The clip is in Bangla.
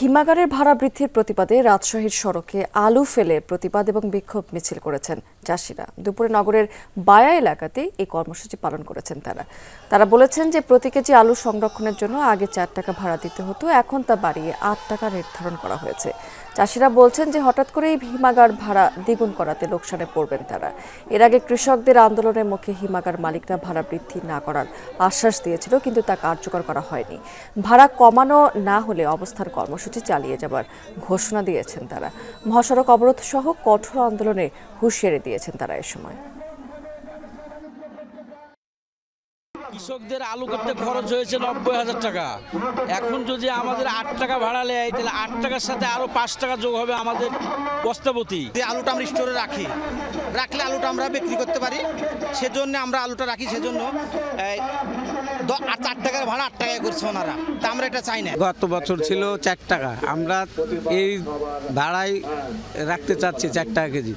হিমাগারের ভাড়া বৃদ্ধির প্রতিবাদে রাজশাহীর সড়কে আলু ফেলে প্রতিবাদ এবং বিক্ষোভ মিছিল করেছেন চাষিরা। দুপুরে নগরের বায়া এলাকাতে এই কর্মসূচি পালন করেছেন তারা। তারা বলেছেন যে প্রতি কেজি আলু সংরক্ষণের জন্য আগে চার টাকা ভাড়া দিতে হতো, এখন তা বাড়িয়ে আট টাকা নির্ধারণ করা হয়েছে। চাষিরা বলছেন যে হঠাৎ করে এই হিমাগার ভাড়া দ্বিগুণ করাতে লোকসানে পড়বেন তারা। এর আগে কৃষকদের আন্দোলনের মুখে হিমাগার মালিকরা ভাড়া বৃদ্ধি না করার আশ্বাস দিয়েছিল, কিন্তু তা কার্যকর করা হয়নি। ভাড়া কমানো না হলে অবস্থান কর্মসূচি চালিয়ে যাবার ঘোষণা দিয়েছেন তারা। মহাসড়ক অবরোধ সহ কঠোর আন্দোলনে হুঁশিয়ারি দিয়েছেন তারা এ সময়। কৃষকদের আলু করতে খরচ হয়েছে নব্বই হাজার টাকা। এখন যদি আমাদের আট টাকা ভাড়া নেয় তাহলে আট টাকার সাথে আরও পাঁচ টাকা যোগ হবে আমাদের বস্তাপতি যে আলুটা আমরা স্টোরে রাখি রাখলে আলুটা আমরা বিক্রি করতে পারি। সেজন্য আমরা আলুটা রাখি সেজন্য এই, টাকার ভাড়া আট টাকায় করছে ওনারা। তা আমরা এটা চাই না। গত বছর ছিল চার টাকা। আমরা এই ভাড়ায় রাখতে চাচ্ছি চার টাকা কেজি।